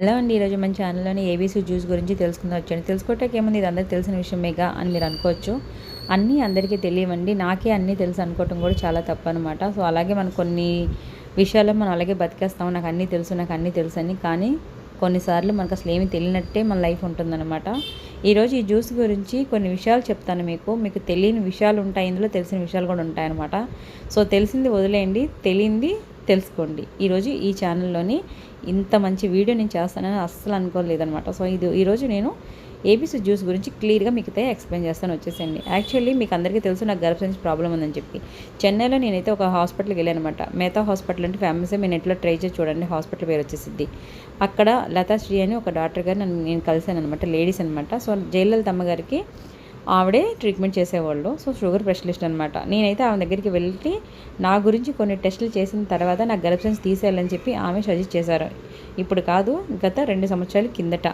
Hello అండి ఈరోజు మన ఛానల్లోని ఏబీసీ జ్యూస్ గురించి తెలుసుకుందాం. వచ్చాను తెలుసుకోవటానికి ఏముంది? ఇది అందరికి తెలిసిన విషయమేగా అని మీరు అనుకోవచ్చు. అన్నీ అందరికీ తెలియవండి. నాకే అన్నీ తెలుసు అనుకోవటం కూడా చాలా తప్పు అనమాట సో అలాగే మనం కొన్ని విషయాల్లో మనం అలాగే బతికేస్తాం నాకు అన్నీ తెలుసు నాకు అన్నీ తెలుసు అని. కానీ కొన్నిసార్లు మనకు అసలు ఏమీ తెలియనట్టే మన లైఫ్ ఉంటుందన్నమాట. ఈరోజు ఈ జ్యూస్ గురించి కొన్ని విషయాలు చెప్తాను మీకు. మీకు తెలియని విషయాలు ఉంటాయి. ఇందులో తెలిసిన విషయాలు కూడా ఉంటాయన్నమాట. సో తెలిసింది వదిలేయండి. తెలియంది తెలుసుకోండి. ఈరోజు ఈ ఛానల్లోని ఇంత మంచి వీడియో నేను చేస్తానని అస్సలు అనుకోలేదనమాట సో ఇది ఈరోజు నేను ఏబీసీ జ్యూస్ గురించి క్లియర్గా మీకు అయితే ఎక్స్ప్లెయిన్ చేస్తాను వచ్చేసండి యాక్చువల్లీ మీకు అందరికీ తెలుసు నాకు గర్భసంచి ప్రాబ్లం ఉందని చెప్పి. చెన్నైలో నేనైతే ఒక హాస్పిటల్కి వెళ్ళాను అనమాట మేతా హాస్పిటల్ అంటే ఫేమస్ మీ నెట్లో ట్రై చేసి చూడండి హాస్పిటల్ పేరు వచ్చేసిద్ది. అక్కడ లతాశ్రీ అని ఒక డాక్టర్ గారు నన్ను నేను కలిశాను అనమాట లేడీస్ అనమాట సో జయలలితమ్మ గారికి ఆవిడే ట్రీట్మెంట్ చేసేవాళ్ళు. సో షుగర్ స్పెషలిస్ట్ అనమాట నేనైతే ఆమె దగ్గరికి వెళ్ళి నా గురించి కొన్ని టెస్టులు చేసిన తర్వాత నాకు గర్భసెన్స్ తీసేయాలని చెప్పి ఆమె సజెస్ట్ చేశారు. ఇప్పుడు కాదు గత రెండు సంవత్సరాల కిందట.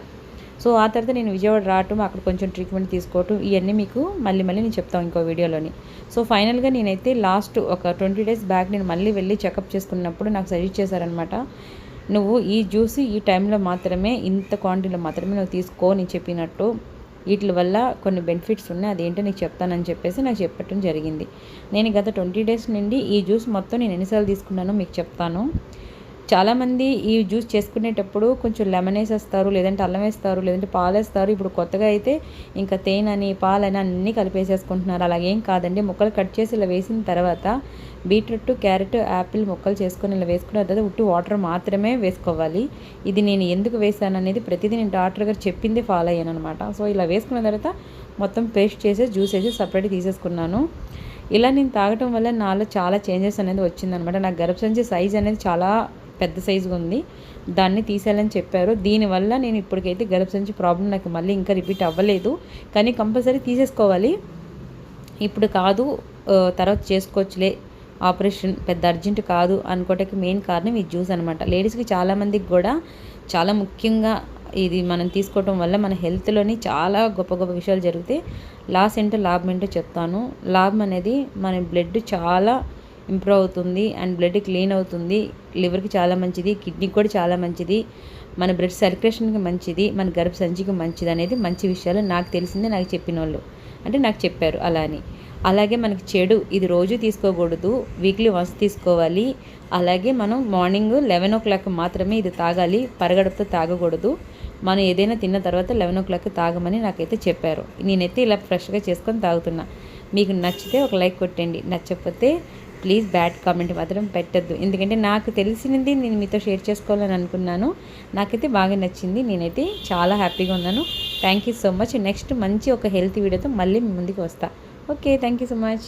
సో ఆ తర్వాత నేను విజయవాడ రావటం అక్కడ కొంచెం ట్రీట్మెంట్ తీసుకోవటం ఇవన్నీ మీకు మళ్ళీ మళ్ళీ నేను చెప్తాను ఇంకో వీడియోలోని. సో ఫైనల్గా నేనైతే లాస్ట్ ఒక ట్వంటీ డేస్ బ్యాక్ నేను మళ్ళీ వెళ్ళి చెకప్ చేసుకున్నప్పుడు నాకు సజెస్ట్ చేశారనమాట నువ్వు ఈ జ్యూస్ ఈ టైంలో మాత్రమే ఇంత క్వాంటిటీలో మాత్రమే నువ్వు తీసుకో నేను చెప్పినట్టు. వీటి వల్ల కొన్ని బెనిఫిట్స్ ఉన్నాయి. అదేంటో నీకు చెప్తానని చెప్పేసి నాకు చెప్పటం జరిగింది. నేను గత ట్వంటీ డేస్ నుండి ఈ జ్యూస్ మొత్తం నేను ఎన్నిసార్లు తీసుకున్నానో మీకు చెప్తాను. చాలామంది ఈ జ్యూస్ చేసుకునేటప్పుడు కొంచెం లెమన్ వేసేస్తారు లేదంటే అల్లం వేస్తారు లేదంటే పాలు వేస్తారు. ఇప్పుడు కొత్తగా అయితే ఇంకా తేనెని పాలని అన్నీ కలిపేసేసుకుంటున్నారు. అలాగేం కాదండి ముక్కలు కట్ చేసి ఇలా వేసిన తర్వాత బీట్రూట్ క్యారెట్ యాపిల్ ముక్కలు చేసుకొని ఇలా వేసుకున్న తర్వాత ఉట్టి వాటర్ మాత్రమే వేసుకోవాలి. ఇది నేను ఎందుకు వేసాను అనేది ప్రతిదీ నేను డాక్టర్ గారు చెప్పింది ఫాలో అయ్యాను అనమాట సో ఇలా వేసుకున్న తర్వాత మొత్తం పేస్ట్ చేసి జ్యూస్ వేసి సపరేట్ తీసేసుకున్నాను. ఇలా నేను తాగటం వల్ల నాలో చాలా చేంజెస్ అనేది వచ్చిందనమాట నాకు గర్భసంచి సైజ్ అనేది చాలా పెద్ద సైజుగా ఉంది. దాన్ని తీసేయాలని చెప్పారు. దీనివల్ల నేను ఇప్పటికైతే గర్భసంచి ప్రాబ్లం నాకు మళ్ళీ ఇంకా రిపీట్ అవ్వలేదు. కానీ కంపల్సరీ తీసేసుకోవాలి. ఇప్పుడు కాదు తర్వాత చేసుకోవచ్చులే. ఆపరేషన్ పెద్ద అర్జెంట్ కాదు అనుకోవటానికి మెయిన్ కారణం ఈ జ్యూస్ అనమాట లేడీస్కి చాలామందికి కూడా చాలా ముఖ్యంగా ఇది మనం తీసుకోవటం వల్ల మన హెల్త్లోని చాలా గొప్ప గొప్ప విషయాలు జరిగితే లాస్ ఏంటో లాభం ఏంటో చెప్తాను. లాభం అనేది మన బ్లడ్ చాలా ఇంప్రూవ్ అవుతుంది అండ్ బ్లడ్ క్లీన్ అవుతుంది. లివర్కి చాలా మంచిది కిడ్నీకి కూడా చాలా మంచిది. మన బ్లడ్ సర్క్యులేషన్కి మంచిది మన గర్భ సంచికి మంచిది అనేది మంచి విషయాలు నాకు తెలిసిందే నాకు చెప్పిన వాళ్ళు అంటే నాకు చెప్పారు అలా అని. అలాగే మనకి చెడు ఇది రోజు తీసుకోకూడదు వీక్లీ వన్స్ తీసుకోవాలి. అలాగే మనం మార్నింగ్ లెవెన్ ఓ క్లాక్ మాత్రమే ఇది తాగాలి పరగడతో తాగకూడదు. మనం ఏదైనా తిన్న తర్వాత లెవెన్ ఓ క్లాక్ తాగమని నాకైతే చెప్పారు. నేనైతే ఇలా ఫ్రెష్గా చేసుకొని తాగుతున్నా. మీకు నచ్చితే ఒక లైక్ కొట్టండి. నచ్చకపోతే ప్లీజ్ బ్యాడ్ కామెంట్ మాత్రం పెట్టద్దు. ఎందుకంటే నాకు తెలిసినది నేను మీతో షేర్ చేసుకోవాలని అనుకున్నాను. నాకైతే బాగా నచ్చింది. నేనైతే చాలా హ్యాపీగా ఉన్నాను. Thank you so much next మంచి ఒక హెల్తీ వీడియోతో మళ్ళీ ముందుకు వస్తాను okay thank you so much